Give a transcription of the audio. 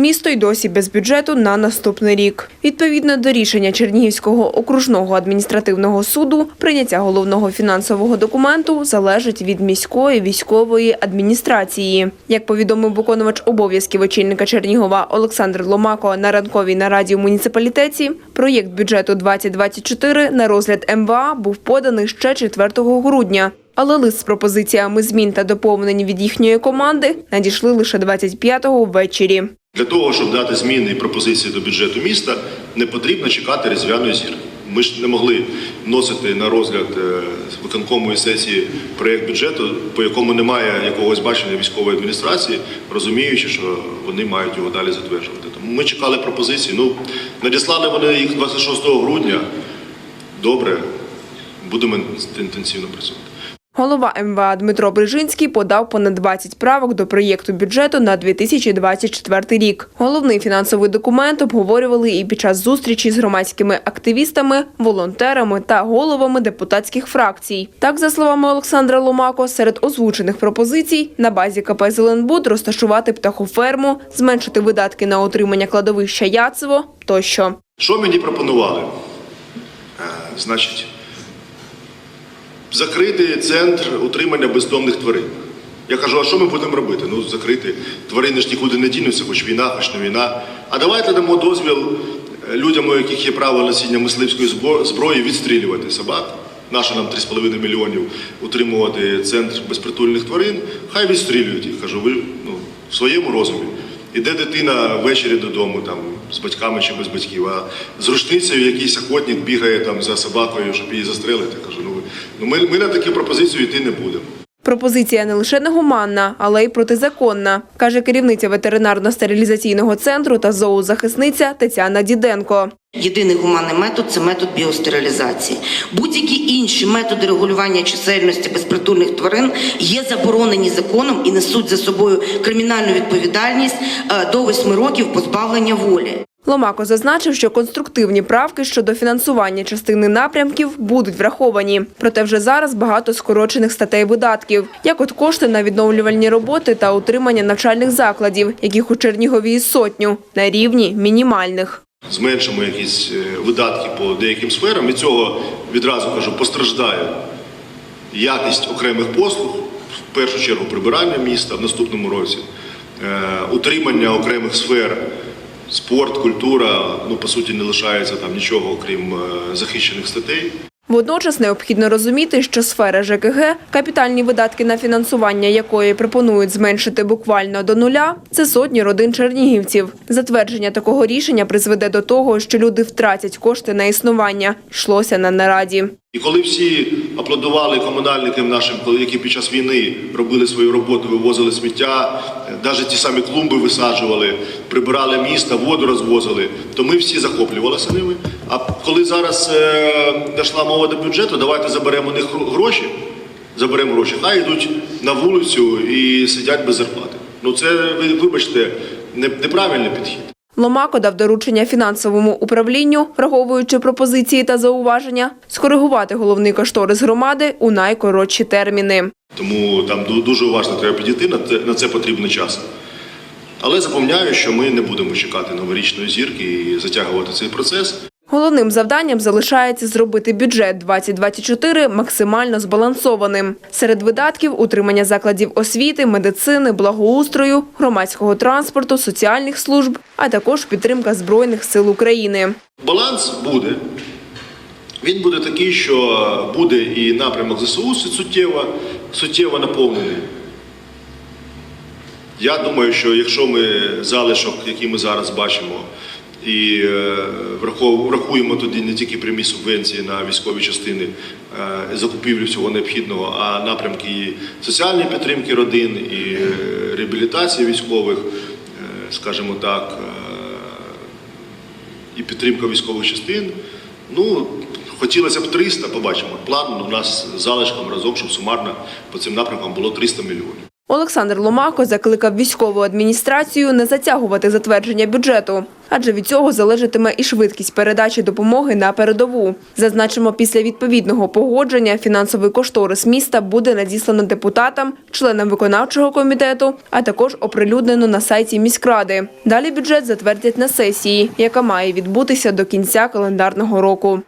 Місто й досі без бюджету на наступний рік. Відповідно до рішення Чернігівського окружного адміністративного суду, прийняття головного фінансового документу залежить від міської військової адміністрації. Як повідомив виконувач обов'язків очільника Чернігова Олександр Ломако на ранковій нараді в муніципалітеті, проєкт бюджету 2024 на розгляд МВА був поданий ще 4 грудня. Але лист з пропозиціями змін та доповнень від їхньої команди надійшли лише 25-го ввечері. Для того, щоб дати зміни і пропозиції до бюджету міста, не потрібно чекати різдвяної зірки. Ми ж не могли вносити на розгляд е, виконкомої сесії проєкт бюджету, по якому немає якогось бачення військової адміністрації, розуміючи, що вони мають його далі затверджувати. Тому ми чекали пропозиції. Ну, надіслали вони їх 26 грудня. Добре, будемо інтенсивно працювати. Голова МВА Дмитро Брижинський подав понад 20 правок до проєкту бюджету на 2024 рік. Головний фінансовий документ обговорювали і під час зустрічі з громадськими активістами, волонтерами та головами депутатських фракцій. Так, за словами Олександра Ломако, серед озвучених пропозицій на базі КП «Зеленбуд» розташувати птахоферму, зменшити видатки на отримання кладовища Яцево тощо. Що мені пропонували? Е, значить, закрити центр утримання бездомних тварин. Я кажу, а що ми будемо робити? Ну, закрити. Тварини ж нікуди не дінуться, хоч війна, хоч не війна. А давайте дамо дозвіл е, людям, у яких є право носіння мисливської зброї, відстрілювати собак. Наше нам 3,5 мільйонів утримувати центр безпритульних тварин. Хай відстрілюють їх. Кажу, ви ну, в своєму розумі. Іде дитина ввечері додому там, з батьками чи без батьків, а з рушницею якийсь охотник бігає там за собакою, щоб її застрелити. Кажу, ну, ми, ми на таку пропозицію йти не будемо. Пропозиція не лише негуманна, але й протизаконна, каже керівниця ветеринарно-стерилізаційного центру та зоозахисниця Тетяна Діденко. Єдиний гуманний метод це метод біостерилізації. Будь-які інші методи регулювання чисельності безпритульних тварин є заборонені законом і несуть за собою кримінальну відповідальність е, до 8 років позбавлення волі. Ломако зазначив, що конструктивні правки щодо фінансування частини напрямків будуть враховані. Проте вже зараз багато скорочених статей видатків, як от кошти на відновлювальні роботи та утримання навчальних закладів, яких у Чернігові сотню, на рівні мінімальних. Зменшимо якісь е, видатки по деяким сферам. Від цього відразу кажу, постраждає якість окремих послуг, в першу чергу прибирання міста в наступному році, е, утримання окремих сфер, спорт, культура. Ну по суті не лишається там нічого, окрім е, захищених статей. Водночас необхідно розуміти, що сфера ЖКГ, капітальні видатки на фінансування якої пропонують зменшити буквально до нуля, це сотні родин чернігівців. Затвердження такого рішення призведе до того, що люди втратять кошти на існування. Йшлося на нараді. І коли всі аплодували комунальникам нашим, які під час війни робили свою роботу, вивозили сміття, навіть ті самі клумби висаджували, прибирали міста, воду розвозили, то ми всі захоплювалися ними. А коли зараз е, дійшла мова до бюджету, давайте заберемо у них гроші, заберемо гроші, хай йдуть на вулицю і сидять без зарплати. Ну це вибачте, неправильний підхід. Ломако дав доручення фінансовому управлінню, враховуючи пропозиції та зауваження, скоригувати головний кошторис громади у найкоротші терміни. Тому там дуже уважно треба підійти, на це, на це потрібно час. Але запевняю, що ми не будемо чекати новорічної зірки і затягувати цей процес. Головним завданням залишається зробити бюджет 2024 максимально збалансованим. Серед видатків – утримання закладів освіти, медицини, благоустрою, громадського транспорту, соціальних служб, а також підтримка Збройних сил України. Баланс буде. Він буде такий, що буде і напрямок ЗСУ суттєво, суттєво наповнений. Я думаю, що якщо ми залишок, який ми зараз бачимо, і е, врахуємо тоді не тільки прямі субвенції на військові частини, е, закупівлю всього необхідного, а напрямки і соціальної підтримки родин, і е, реабілітації військових, скажімо так, і підтримка військових частин. Ну, хотілося б 300, побачимо. План у нас залишком разом, щоб сумарно по цим напрямкам було 300 мільйонів. Олександр Ломако закликав військову адміністрацію не затягувати затвердження бюджету, адже від цього залежатиме і швидкість передачі допомоги на передову. Зазначимо, після відповідного погодження фінансовий кошторис міста буде надіслано депутатам, членам виконавчого комітету, а також оприлюднено на сайті міськради. Далі бюджет затвердять на сесії, яка має відбутися до кінця календарного року.